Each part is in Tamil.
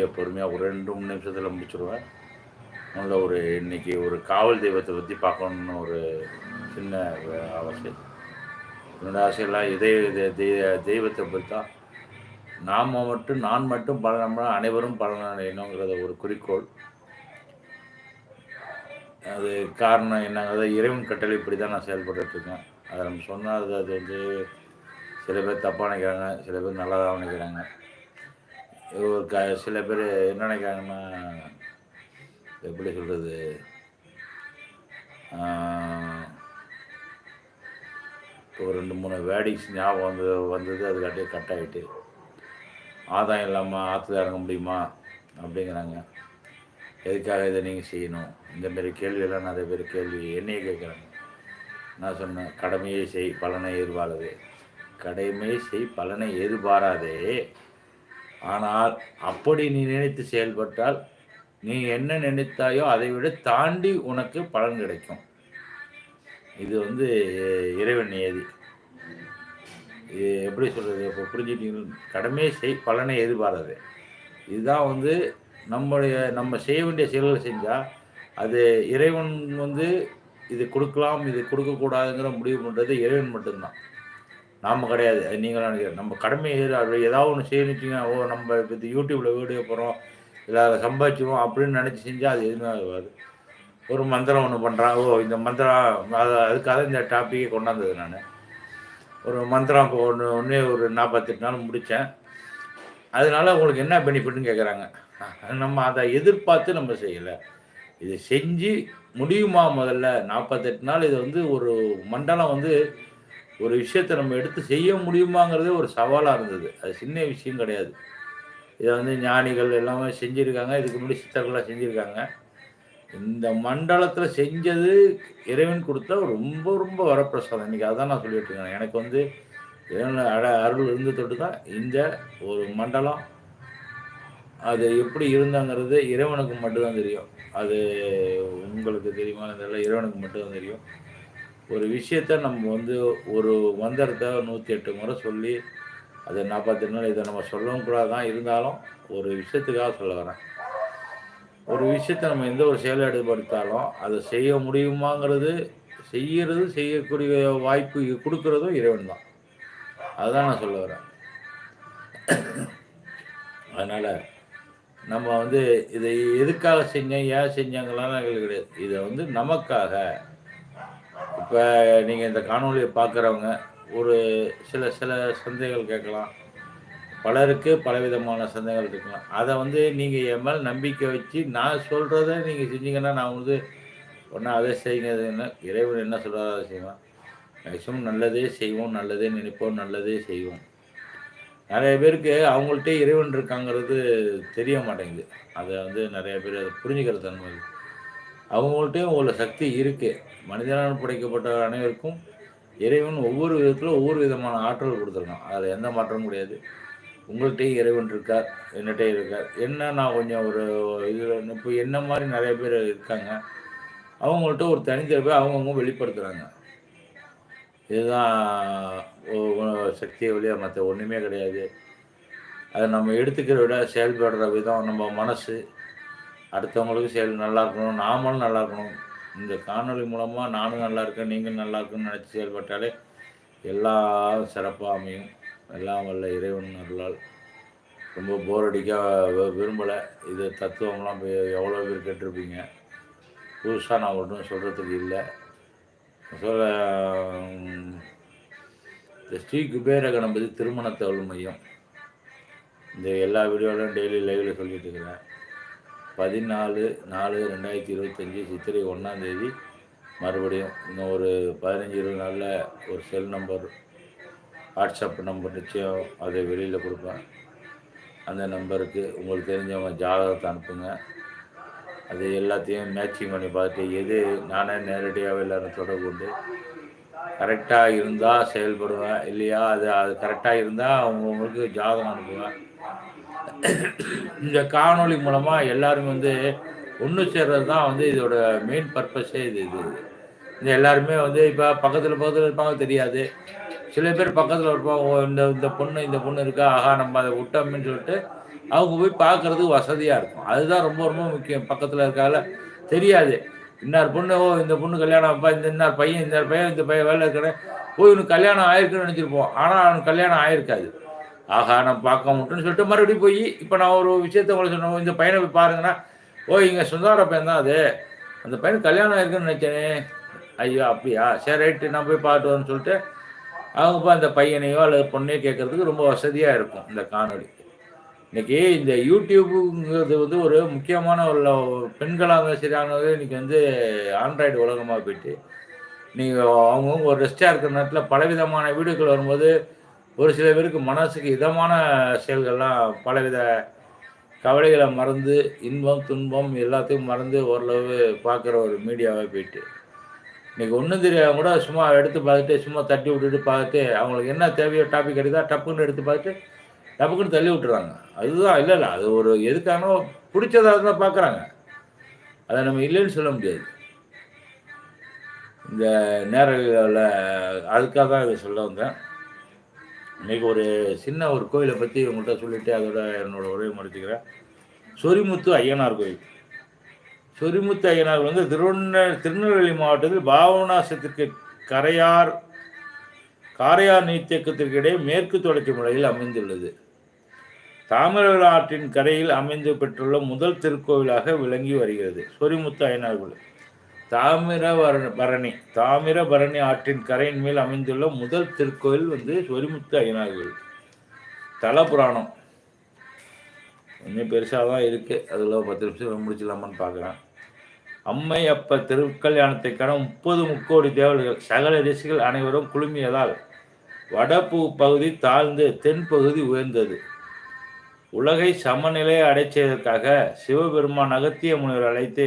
வீடியோ பொறுமையாக ஒரு ரெண்டு மூணு நிமிஷத்தில் முடிச்சிடுவேன் நல்ல ஒரு இன்னைக்கு ஒரு காவல் தெய்வத்தை பற்றி பார்க்கணுன்னு ஒரு சின்ன அஹ், ஆசை. என்னோட ஆசையெல்லாம் இதே தெ- தெய்வத்தை பற்றி தான் நாம் மட்டும் நான் மட்டும் பலனம்னா அனைவரும் பலனடையணுங்கிறத ஒரு குறிக்கோள். அது காரணம் என்னங்கிறத இறைவன் கட்டளை இப்படி தான் நான் செயல்பட்டுருக்கேன் இருக்கேன் அதை நம்ம சொன்னால் அது அது வந்து சில பேர் தப்பாக நினைக்கிறாங்க சில பேர் நல்லா தான் நினைக்கிறாங்க. ஒரு க சில பேர் என்ன நினைக்கிறாங்கன்னா எப்படி சொல்கிறது ஒரு ரெண்டு மூணு வேடிங்ஸ் ஞாபகம் வந்து வந்தது அது அப்படியே கட் ஆகிட்டு ஆதாயம் இல்லாமல் ஆற்றுல இறங்க முடியுமா? அப்படிங்கிறாங்க. எதுக்காக இதை நீங்கள் செய்யணும்? இந்தமாரி கேள்வியெல்லாம் நிறைய பேர் கேள்வி என்னையே கேட்குறாங்க. நான் சொன்னேன் கடமையை செய் பலனை எதிர்பாராதே. கடமையே செய் பலனை எதிர்பாராதே. ஆனால் அப்படி நீ நினைத்து செயல்பட்டால் நீ என்ன நினைத்தாயோ அதை விட தாண்டி உனக்கு பலன் கிடைக்கும். இது வந்து இறைவன் நியதி. இது எப்படி சொல்கிறது இப்போ புரிஞ்சுட்டீங்க கடமையை செய் பலனை எதிர்பாராது. இதுதான் வந்து நம்மளுடைய நம்ம செய்ய வேண்டிய செயல்களை செஞ்சால் அது இறைவன் வந்து இது கொடுக்கலாம் இது கொடுக்கக்கூடாதுங்கிற முடிவு பண்ணுறது இறைவன் மட்டும்தான். நாம் கிடையாது. நீங்கள் நீங்களும் நினைக்கிறேன் நம்ம கடமை அது ஏதாவது ஒன்று செய்யணுச்சிங்க ஓ நம்ம இப்போ இந்த யூடியூப்பில் வீடியோ போகிறோம் இல்லை அதை சம்பாதிச்சிருவோம் அப்படின்னு நினச்சி செஞ்சால் அது எதுவுமே ஆகாது. ஒரு மந்திரம் ஒன்று பண்ணுறான் ஓ இந்த மந்திரம் அது அதுக்காக இந்த டாப்பிக்கே கொண்டாந்தது நான். ஒரு மந்திரம் இப்போ ஒன்று ஒன்றே ஒரு நாற்பத்தெட்டு நாள் முடித்தேன் அதனால உங்களுக்கு என்ன பெனிஃபிட்னு கேட்குறாங்க நம்ம அதை எதிர்பார்த்து நம்ம செய்யலை. இது செஞ்சு முடியுமா முதல்ல? நாற்பத்தெட்டு நாள் இது வந்து ஒரு மண்டலம் வந்து ஒரு விஷயத்தை நம்ம எடுத்து செய்ய முடியுமாங்கிறதே ஒரு சவாலாக இருந்தது. அது சின்ன விஷயம் கிடையாது. இதை வந்து ஞானிகள் எல்லாமே செஞ்சுருக்காங்க. இதுக்கு முன்னாடி சித்தர்கள்லாம் செஞ்சுருக்காங்க. இந்த மண்டலத்தில் செஞ்சது இறைவன் கொடுத்தா ரொம்ப ரொம்ப வரப்பிரசாதம். இன்றைக்கி அதான் நான் சொல்லிட்டு இருக்கேன் எனக்கு வந்து இறைவன் அட அருள் இருந்து தொட்டு தான் இந்த ஒரு மண்டலம் அது எப்படி இருந்தாங்கிறது இறைவனுக்கு மட்டும்தான் தெரியும். அது உங்களுக்கு தெரியுமா? இதெல்லாம் இறைவனுக்கு மட்டும்தான் தெரியும்? ஒரு விஷயத்த நம்ம வந்து ஒரு மந்திரத்தை நூற்றி எட்டு முறை சொல்லி அதை நாற்பத்தெட்டு நாள் இதை நம்ம சொல்லவும் கூட தான் இருந்தாலும் ஒரு விஷயத்துக்காக சொல்ல வரேன். ஒரு விஷயத்த நம்ம எந்த ஒரு செயலை ஈடுபடுத்தாலும் அதை செய்ய முடியுமாங்கிறது செய்யறது செய்யக்கூடிய வாய்ப்பு கொடுக்கறதும் இறைவன் தான் அதுதான் நான் சொல்ல வரேன். அதனால் நம்ம வந்து இதை எதுக்காக செஞ்சேன் ஏன் செஞ்சாங்களான்னு எங்களுக்கு கிடையாது. இதை வந்து நமக்காக இப்போ நீங்கள் இந்த காணொலியை பார்க்குறவங்க ஒரு சில சில சந்தேகங்கள் கேட்கலாம். பலருக்கு பலவிதமான சந்தேகங்கள் இருக்கலாம். அதை வந்து நீங்கள் என் மேல் நம்பிக்கை வச்சு நான் சொல்கிறத நீங்கள் செஞ்சீங்கன்னா நான் வந்து ஒன்றா அதை செய்யுங்க என்ன இறைவன் என்ன சொல்கிறாரோ அதை செய்வோம் மேக்ஸிமம் நல்லதே செய்வோம் நல்லதே நினைப்போம் நல்லதே செய்வோம். நிறைய பேருக்கு அவங்கள்ட்ட இறைவன் இருக்காங்கிறது தெரிய மாட்டேங்குது. அதை வந்து நிறைய பேர் அதை புரிஞ்சுக்கிற தன்மை அவங்கள்ட்டையும் உள்ள சக்தி இருக்குது மனிதனால் படைக்கப்பட்ட அனைவருக்கும் இறைவன் ஒவ்வொரு விதத்தில் ஒவ்வொரு விதமான ஆற்றல் கொடுத்துருக்கான். அதில் எந்த மாற்றமும் கிடையாது. உங்கள்கிட்டயும் இறைவன் இருக்கார் என்னகிட்டே இருக்கார். என்ன நான் கொஞ்சம் ஒரு இதில் இப்போ என்ன மாதிரி நிறைய பேர் இருக்காங்க அவங்கள்ட்ட ஒரு தனித்திறப்பை அவங்கவுங்க வெளிப்படுத்துகிறாங்க இதுதான் சக்தியை வழியாக மற்ற ஒன்றுமே கிடையாது. அதை நம்ம எடுத்துக்கிற விட செயல்படுற விதம் நம்ம மனசு அடுத்தவங்களுக்கு செயல் நல்லா இருக்கணும் நாமளும் நல்லா இருக்கணும். இந்த காணொளி மூலமாக நானும் நல்லா இருக்கேன் நீங்கள் நல்லா இருக்குன்னு நினச்சி செயல்பட்டாலே எல்லாம் சிறப்பாக அமையும். எல்லாம் வல்ல இறைவன் அருளால். ரொம்ப போர் அடிக்க விரும்பலை. இது தத்துவம்லாம் இப்போ எவ்வளோ பேர் கேட்டிருப்பீங்க. புதுசாக நான் ஒன்றும் சொல்கிறதுக்கு இல்லை. சொல்ல இந்த ஸ்ரீ குபேர கணபதி திருமண தகவல் மையம். இந்த எல்லா வீடியோலையும் டெய்லி லைவில் சொல்லிட்டு இருக்கிறேன். பதினாலு நாலு ரெண்டாயிரத்தி இருபத்தஞ்சி சித்திரை ஒன்றாந்தேதி மறுபடியும் இன்னும் ஒரு பதினஞ்சு இருபது நாளில் ஒரு செல் நம்பர் வாட்ஸ்அப் நம்பர் நிச்சயம் அதை வெளியில் கொடுப்பேன். அந்த நம்பருக்கு உங்களுக்கு தெரிஞ்சவங்க ஜாதகத்தை அனுப்புங்க. அது எல்லாத்தையும் மேட்சிங் பண்ணி பார்த்துட்டு எது நானே நேரடியாக எல்லாரும் தொடர்பு கொண்டு கரெக்டாக இருந்தால் செயல்படுவேன். இல்லையா அது அது கரெக்டாக இருந்தால் அவங்கவுங்களுக்கு ஜாதகம் அனுப்புவேன். இந்த காணொளி மூலமாக எல்லாரும் வந்து ஒன்று சேர்றது தான் வந்து இதோட மெயின் பர்பஸே இது இது. இந்த எல்லாருமே வந்து இப்போ பக்கத்தில் பக்கத்தில் இருப்பாங்க தெரியாது. சில பேர் பக்கத்தில் இருப்பாங்க ஓ இந்த இந்த பொண்ணு இந்த பொண்ணு இருக்கா ஆஹா நம்ம அதை விட்டோம்னு சொல்லிட்டு அவங்க போய் பார்க்கறதுக்கு வசதியாக இருக்கும். அதுதான் ரொம்ப ரொம்ப முக்கியம். பக்கத்தில் இருக்கால தெரியாது. இன்னார் பொண்ணு ஓ இந்த பொண்ணு கல்யாணம் அப்பா இந்த இன்னார் பையன் இந்த பையன் இந்த பையன் வேலை இருக்கிறேன் போய் இவனுக்கு கல்யாணம் ஆயிருக்குன்னு நினச்சிருப்போம். ஆனால் அவனுக்கு கல்யாணம் ஆயிருக்காது. ஆஹா நான் பார்க்க முட்டுன்னு சொல்லிட்டு மறுபடியும் போய் இப்போ நான் ஒரு விஷயத்த உங்களுக்கு சொன்னோம் இந்த பையனை போய் பாருங்கன்னா ஓ இங்கே சுந்தார பையன் தான் அது. அந்த பையனுக்கு கல்யாணம் ஆயிருக்குன்னு நினச்சேனே. ஐயோ அப்படியா? சரி ரைட்டு நான் போய் பார்த்து வரேன்னு சொல்லிட்டு அவங்க போய் அந்த பையனையோ அல்லது பொண்ணையோ கேட்கறதுக்கு ரொம்ப வசதியாக இருக்கும் இந்த காணொளி. இன்னைக்கு இந்த யூடியூப்புங்கிறது வந்து ஒரு முக்கியமான உள்ள பெண்களாக சரியானது இன்னைக்கு வந்து ஆண்ட்ராய்டு உலகமாக போயிட்டு நீங்கள் அவங்கவுங்க ஒரு ரெஸ்டாக இருக்கிற நேரத்தில் பலவிதமான வீடியோக்கள் வரும்போது ஒரு சில பேருக்கு மனசுக்கு இதமான செயல்கள்லாம் பலவித கவலைகளை மறந்து இன்பம் துன்பம் எல்லாத்தையும் மறந்து ஓரளவு பார்க்குற ஒரு மீடியாவே போயிட்டு. இன்றைக்கி ஒன்றும் தெரியாத கூட சும்மா எடுத்து பார்த்துட்டு சும்மா தட்டி விட்டுட்டு பார்த்துட்டு அவங்களுக்கு என்ன தேவையோ டாபிக் கிடைக்குதா டப்புன்னு எடுத்து பார்த்துட்டு டப்புக்குன்னு தள்ளி விட்டுறாங்க. அதுதான் இல்லை இல்லை அது ஒரு எதுக்கானோ பிடிச்சதாக தான் பார்க்குறாங்க. அதை நம்ம இல்லைன்னு சொல்ல முடியாது. இந்த நேரில் அதுக்காக தான் இதை சொல்ல வந்தேன். இன்னைக்கு ஒரு சின்ன ஒரு கோயிலை பற்றி உங்கள்கிட்ட சொல்லிட்டு அதோட என்னோட உரையை முடிச்சுக்கிறேன். சொரிமுத்து ஐயனார் கோயில். சொரிமுத்து ஐயனார் வந்து திருவண்ண திருநெல்வேலி மாவட்டத்தில் பாவநாசத்திற்கு கரையார் காரையார் நீர்த்தேக்கத்திற்கு இடையே மேற்கு தொடர்ச்சி மலையில் அமைந்துள்ளது. தாமிரபரணி ஆற்றின் கரையில் அமைந்து பெற்றுள்ள முதல் திருக்கோவிலாக விளங்கி வருகிறது. சொரிமுத்து ஐயனார் கோயில். தாமிரபரணி தாமிரபரணி ஆற்றின் கரையின் மேல் அமைந்துள்ள முதல் திருக்கோயில் வந்து சொரிமுத்து ஐயனார் கோயில். தல புராணம் இன்னும் பெருசாக தான் இருக்குது அதில் பத்து நிமிஷம் முடிச்சிடலாமான்னு பார்க்குறேன் அம்மை அப்ப திருக்கல்யாணத்தை முப்பது முக்கோடி தேவர்கள் சகல ரிஷிகள் அனைவரும் குழுமியதால் வடபு பகுதி தாழ்ந்து தென்பகுதி உயர்ந்தது. உலகை சமநிலையை அடைச்சதற்காக சிவபெருமான் அகத்திய முனிவர் அழைத்து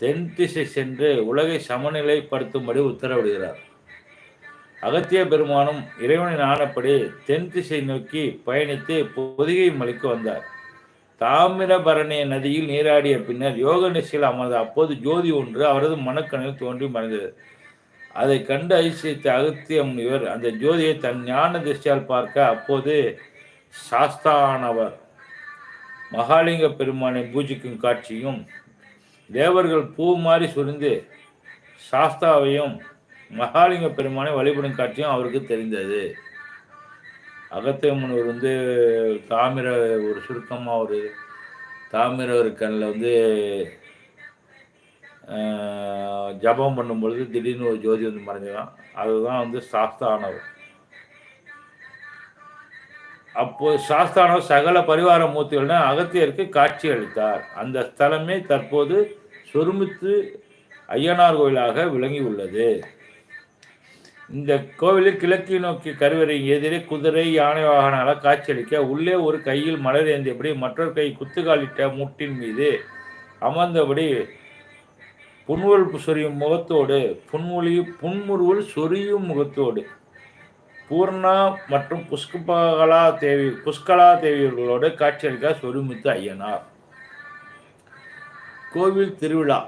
தென் திசை சென்று உலகை சமநிலைப்படுத்தும்படி உத்தரவிடுகிறார். அகத்திய பெருமானும் இறைவனின் ஆனப்படி தென் திசை நோக்கி பயணித்து பொதிகை மலைக்கு வந்தார். தாமிரபரணி நதியில் நீராடிய பின்னர் யோக நிசையில் அமர்ந்த அப்போது ஜோதி ஒன்று அவரது மனக்கண்ணில் தோன்றி மறைந்தது. அதை கண்டு ஐசித்த அகத்திய முனிவர் அந்த ஜோதியை தன் ஞான திசையால் பார்க்க அப்போது சாஸ்தானவர். மகாலிங்க பெருமானை பூஜிக்கும் காட்சியும் தேவர்கள் பூ மாறி சுரிந்து சாஸ்தாவையும் மகாலிங்க பெருமானை வழிபடும் காட்சியும் அவருக்கு தெரிந்தது. அகத்திய முனிவர் வந்து தாமிர ஒரு சுருக்கமாக ஒரு தாமிர ஒரு கண்ணில் வந்து ஜபம் பண்ணும் பொழுது திடீர்னு ஒரு ஜோதி வந்து மறைஞ்சிடும் அதுதான் வந்து சாஸ்தானவர். அப்போது சாஸ்தானோ சகல பரிவார மூர்த்திகளுடன் அகத்தியருக்கு காட்சி அளித்தார். அந்த ஸ்தலமே தற்போது சொருமித்து ஐயனார் கோயிலாக விளங்கி உள்ளது. இந்த கோவிலில் கிழக்கு நோக்கி கருவறை எதிரே குதிரை யானை வாகனங்களாக காட்சியளிக்க உள்ளே ஒரு கையில் மலர் ஏந்தியபடி மற்றொரு கை குத்துக்காலிட்ட முட்டின் மீது அமர்ந்தபடி புன்வல் சொரியும் முகத்தோடு புன்மொழி புன்முறுவல் சொரியும் முகத்தோடு பூர்ணா மற்றும் புஷ்கலா தேவி புஷ்கலா தேவியர்களோடு காட்சியளிக்க சொருமித்து ஐயனார். கோவில் திருவிழா.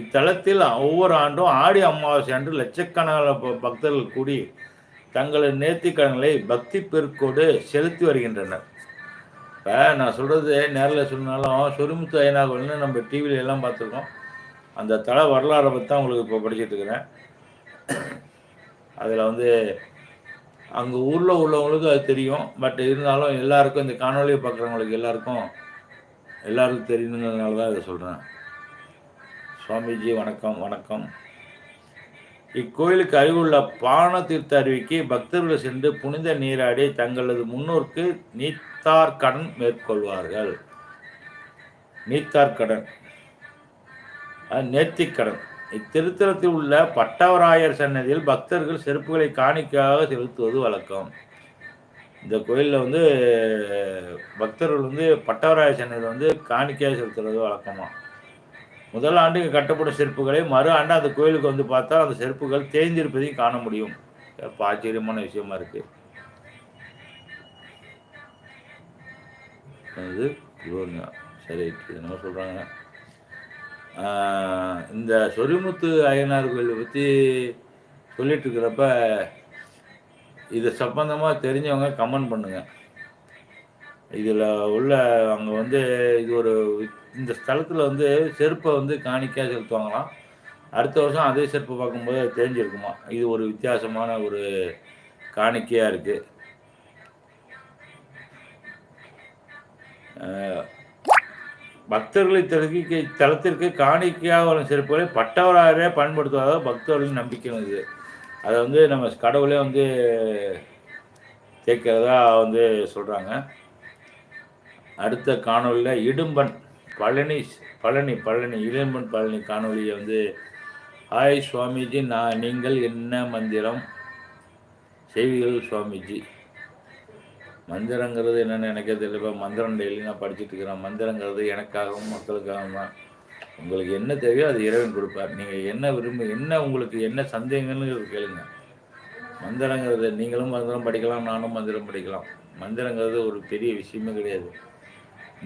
இத்தலத்தில் ஒவ்வொரு ஆண்டும் ஆடி அமாவாசை அன்று லட்சக்கணக்கான பக்தர்கள் கூடி தங்களது நேர்த்திக்கடன்களை பக்தி பெருக்கோடு செலுத்தி வருகின்றனர். இப்போ நான் சொல்கிறது நேரில் சொன்னாலும் சொருமித்து ஐயனார் கோயில்னு நம்ம டிவியில எல்லாம் பார்த்துருக்கோம். அந்த தலை வரலாறை பற்றி தான் உங்களுக்கு இப்போ படிச்சுட்டு இருக்கிறேன். அதில் வந்து அங்கே ஊரில் உள்ளவங்களுக்கு அது தெரியும். பட் இருந்தாலும் எல்லாருக்கும் இந்த காணொலியை பார்க்குறவங்களுக்கு எல்லாருக்கும் எல்லாருக்கும் தெரியணுங்கிறதுனால தான் இதை சொல்கிறேன் சுவாமிஜி வணக்கம் வணக்கம். இக்கோயிலுக்கு அருகுள்ள பான தீர்த்த அருவிக்கு பக்தர்கள் சென்று புனித நீராடி தங்களது முன்னோருக்கு நீத்தார் கடன் மேற்கொள்வார்கள். நீத்தார் கடன் நேர்த்திக்கடன். இத்திருத்தலத்தில் உள்ள பட்டவராயர் சன்னதியில் பக்தர்கள் செருப்புகளை காணிக்கையாக செலுத்துவது வழக்கம். இந்த கோயிலில் வந்து பக்தர்கள் வந்து பட்டவராயர் சன்னதியில் வந்து காணிக்கையாக செலுத்துறது வழக்கமாக முதல் ஆண்டு கட்டப்படும் செருப்புகளை மறு ஆண்டு அந்த கோயிலுக்கு வந்து பார்த்தா அந்த செருப்புகள் தேய்ந்திருப்பதையும் காண முடியும். ஆச்சரியமான விஷயமா இருக்கு. இது சரி இது என்ன சொல்கிறாங்க இந்த சொரிமுத்து அய்யனார் கோயிலை பற்றி சொல்லிட்டு இருக்கிறப்ப இது சம்பந்தமாக தெரிஞ்சவங்க கமெண்ட் பண்ணுங்க. இதில் உள்ள அங்கே வந்து இது ஒரு இந்த ஸ்தலத்தில் வந்து செருப்பை வந்து காணிக்கையாக செலுத்துவாங்களாம். அடுத்த வருஷம் அதே செருப்பை பார்க்கும்போது தெரிஞ்சிருக்குமா? இது ஒரு வித்தியாசமான ஒரு காணிக்கையாக இருக்குது பக்தர்களை தகுதிக்கு தளத்திற்கு காணிக்கையாக வரும் சிறப்புகளை பட்டவராகவே பயன்படுத்துவதாக பக்தர்களின் நம்பிக்கை இது அதை வந்து நம்ம கடவுளே வந்து கேட்கறதா வந்து சொல்கிறாங்க அடுத்த காணொலியில் இடும்பன் பழனி பழனி பழனி இடும்பன் பழனி காணொலியை வந்து ஹாய் சுவாமிஜி நான் நீங்கள் என்ன மந்திரம் செய்விகள் சுவாமிஜி? மந்திரங்கிறது என்னென்னு எனக்கே தெரியல மந்திரம் டெய்லி நான் படிச்சுட்டு இருக்கிறேன். மந்திரங்கிறது எனக்காகவும் மக்களுக்காகவும். தான் உங்களுக்கு என்ன தேவையோ அது இறைவன் கொடுப்பார். நீங்கள் என்ன விரும்பு என்ன உங்களுக்கு என்ன சந்தேகங்கள்னு கேளுங்க. மந்திரங்கிறது நீங்களும் மந்திரம் படிக்கலாம் நானும் மந்திரம் படிக்கலாம். மந்திரங்கிறது ஒரு பெரிய விஷயமே கிடையாது.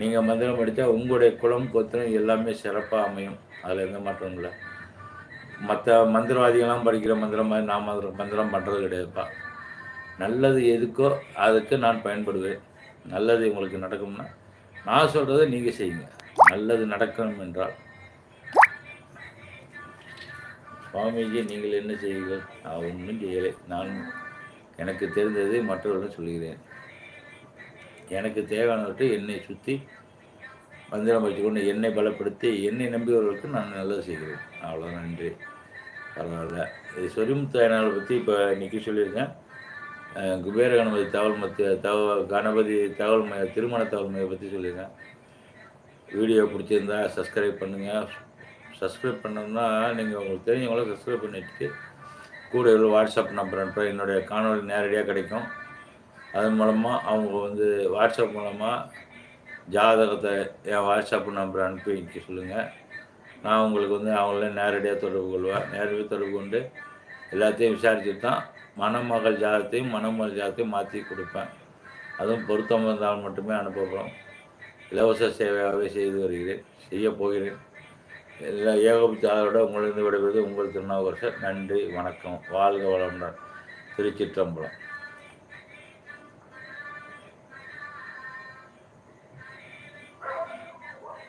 நீங்கள் மந்திரம் படித்தா உங்களுடைய குளம் கொத்திரம் எல்லாமே சிறப்பாக அமையும். அதில் எந்த மாற்றம் இல்லை. மற்ற மந்திரவாதிகள்லாம் படிக்கிற மந்திரம் மாதிரி நான் மந்திரம் மந்திரம் பண்ணுறது கிடையாதுப்பா. நல்லது எதுக்கோ அதுக்கு நான் பயன்படுவேன். நல்லது உங்களுக்கு நடக்கும்னா நான் சொல்கிறத நீங்கள் செய்யுங்க. நல்லது நடக்கணும் என்றால். சுவாமிஜி நீங்கள் என்ன செய்வீர்கள்? நான் ஒன்றும் செய்யலை. நான் எனக்கு தெரிந்ததை மற்றவர்களும் சொல்கிறேன் எனக்கு தேவையானவற்றை என்னை சுற்றி மந்திரம் வைத்துக்கொண்டு என்னை பலப்படுத்தி என்னை நம்பியவர்களுக்கு நான் நல்லது செய்கிறேன். அவ்வளோ நன்றி. பரவாயில்ல. இது சொரிமுத்து பற்றி இப்போ இன்றைக்கி சொல்லியிருக்கேன். குபேர கணபதி தகவல் மத்திய தகவ கணபதி தகவல் மைய திருமண தகவல் மையை பற்றி சொல்லியிருக்கேன். வீடியோ பிடிச்சிருந்தா சப்ஸ்கிரைப் பண்ணுங்கள் சப்ஸ்கிரைப் பண்ணோம்னா நீங்கள் உங்களுக்கு தெரிஞ்சவங்கள சப்ஸ்கிரைப் பண்ணிட்டு கூட எவ்வளோ வாட்ஸ்அப் நம்பர் அனுப்ப என்னுடைய காணொலி நேரடியாக கிடைக்கும். அதன் மூலமாக அவங்க வந்து வாட்ஸ்அப் மூலமாக ஜாதகத்தை என் வாட்ஸ்அப் நம்பர் அனுப்பி வைக்க சொல்லுங்கள் நான் உங்களுக்கு வந்து அவங்கள நேரடியாக தொடர்பு கொள்வேன். நேரடியாக தொடர்பு கொண்டு எல்லாத்தையும் விசாரிச்சுட்டு தான் மணமகள் ஜாதகத்தையும் மணமகள் ஜாதகத்தையும் மாற்றி கொடுப்பேன். அதுவும் பொருத்தம் இருந்தால் மட்டுமே அனுப்பப்படும் இலவச சேவையாகவே செய்து வருகிறேன். செய்ய போகிறேன். எல்லா ஏகபட்சாரோட உங்களிருந்து விடைபெறுவது உங்கள் திருநாவுக்கரசர். நன்றி வணக்கம். வாழ்க வளமுடன். திருச்சிற்றம்பலம்.